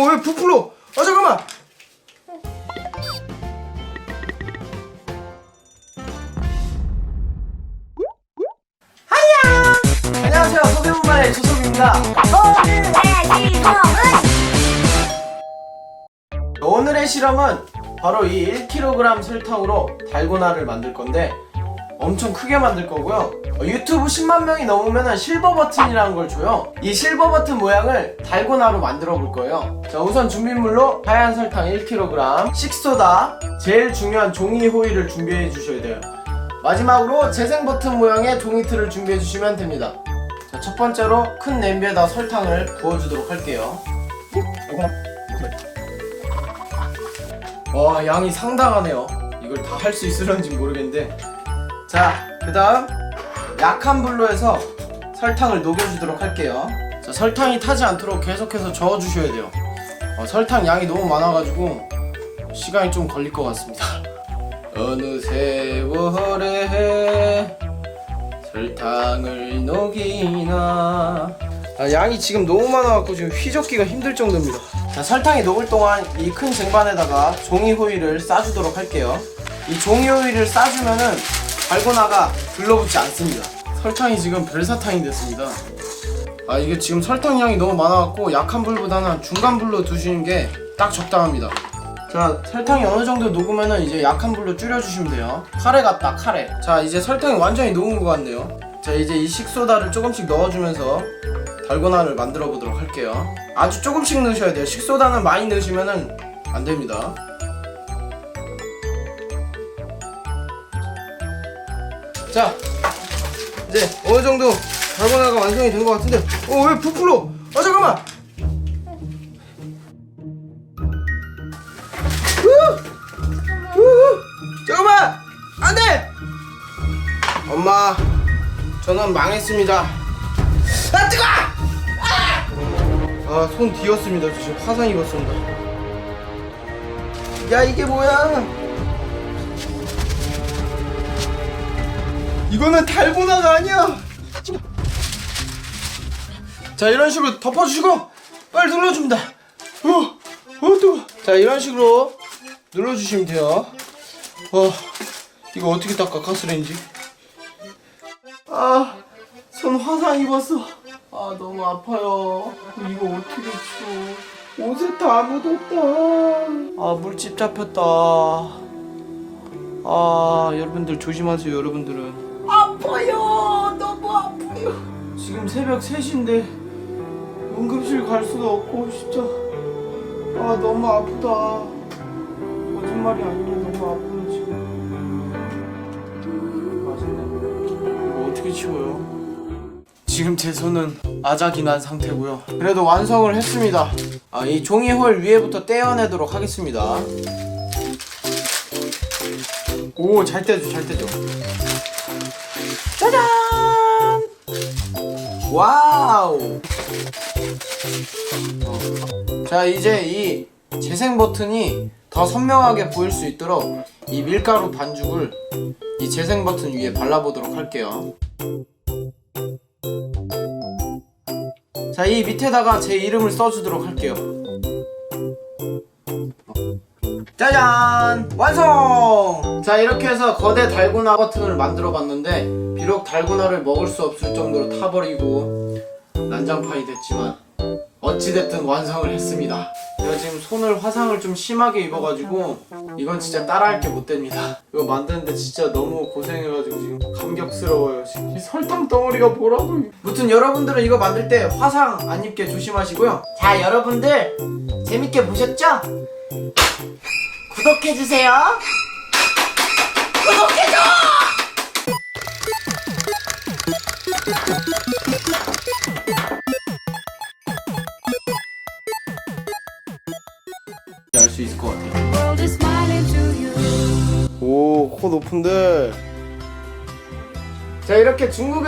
어왜 부풀어? 아 잠깐만. 하야. 안녕하세요 소개문만의 조섭입니다. 오늘의 실험은 바로 이 1kg 설탕으로 달고나를 만들 건데 엄청 크게 만들 거고요. 어, 유튜브 10만 명이 넘으면 실버 버튼이라는 걸 줘요. 이 실버 버튼 모양을 달고나로 만들어 볼 거예요. 자, 우선 준비물로 하얀 설탕 1kg, 식소다, 제일 중요한 종이 호일을 준비해 주셔야 돼요. 마지막으로 재생 버튼 모양의 종이틀을 준비해 주시면 됩니다. 자, 첫 번째로 큰 냄비에다 설탕을 부어주도록 할게요. 와 양이 상당하네요 이걸 다 할 수 있을런지 모르겠는데 자 그 다음 약한 불로 해서 설탕을 녹여주도록 할게요 자 설탕이 타지 않도록 계속해서 저어주셔야 돼요 어, 설탕 양이 너무 많아가지고 시간이 좀 걸릴 것 같습니다 어느 세월에 설탕을 녹이나 아, 양이 지금 너무 많아갖고 지금 휘젓기가 힘들 정도입니다. 자, 설탕이 녹을 동안 이 큰 쟁반에다가 종이 호일을 싸주도록 할게요. 이 종이 호일을 싸주면은 달고나가 들러붙지 않습니다. 설탕이 지금 별사탕이 됐습니다. 아, 이게 지금 설탕 양이 너무 많아갖고 약한 불보다는 중간 불로 두시는 게 딱 적당합니다. 자, 설탕이 어느 정도 녹으면은 이제 약한 불로 줄여주시면 돼요. 카레 같다, 카레. 자, 이제 설탕이 완전히 녹은 것 같네요. 자, 이제 이 식소다를 조금씩 넣어주면서 달고나를 만들어 보도록 할게요. 아주 조금씩 넣으셔야 돼요. 식소다는 많이 넣으시면은 안 됩니다. 자, 이제 어느 정도 달고나가 완성이 된 것 같은데, 어 왜 부풀어? 아 잠깐만. 잠깐만, 안 돼. 엄마, 저는 망했습니다. 아 뜨거! 아손 뒤었습니다. 저 지금 화상 입었습니다. 야 이게 뭐야? 이거는 달고나가 아니야. 자 이런 식으로 덮어주시고 빨리 눌러줍니다. 어, 어 뜨거. 자 이런 식으로 눌러주시면 돼요. 어 이거 어떻게 닦아 가스레인지? 아. 손 화상 입었어. 아 너무 아파요. 이거 어떻게 치워? 옷에 다 묻었다. 아 물집 잡혔다. 아 여러분들 조심하세요 여러분들은. 아파요. 너무 아파요. 지금 새벽 3시인데 응급실 갈 수도 없고 진짜 아 너무 아프다. 거짓말이 아니라 너무 아프네 지금. 맛있네. 이거 어떻게 치워요? 지금 제 손은 아작이 난 상태고요. 그래도 완성을 했습니다. 아, 이 종이홀 위에부터 떼어내도록 하겠습니다. 오, 잘 떼죠, 잘 떼죠. 짜잔! 와우! 어. 자, 이제 이 재생 버튼이 더 선명하게 보일 수 있도록 이 밀가루 반죽을 이 재생 버튼 위에 발라보도록 할게요. 자, 이 밑에다가 제 이름을 써주도록 할게요. 짜잔! 완성! 자, 이렇게 해서 거대 달고나 버튼을 만들어 봤는데, 비록 달고나를 먹을 수 없을 정도로 타버리고, 난장판이 됐지만, 어찌됐든 완성을 했습니다. 제가 지금 손을 화상을 좀 심하게 입어가지고, 이건 진짜 따라할 게 못 됩니다. 이거 만드는데 진짜 너무 고생해가지고 지금 감격스러워요. 지금 이 설탕 덩어리가 뭐라고. 무튼 여러분들은 이거 만들 때 화상 안 입게 조심하시고요. 자, 여러분들 재밌게 보셨죠? 구독해주세요. 구독해줘! 알 수 있을 것 같아요. 오, 코 높은데. 자, 이렇게 중국에서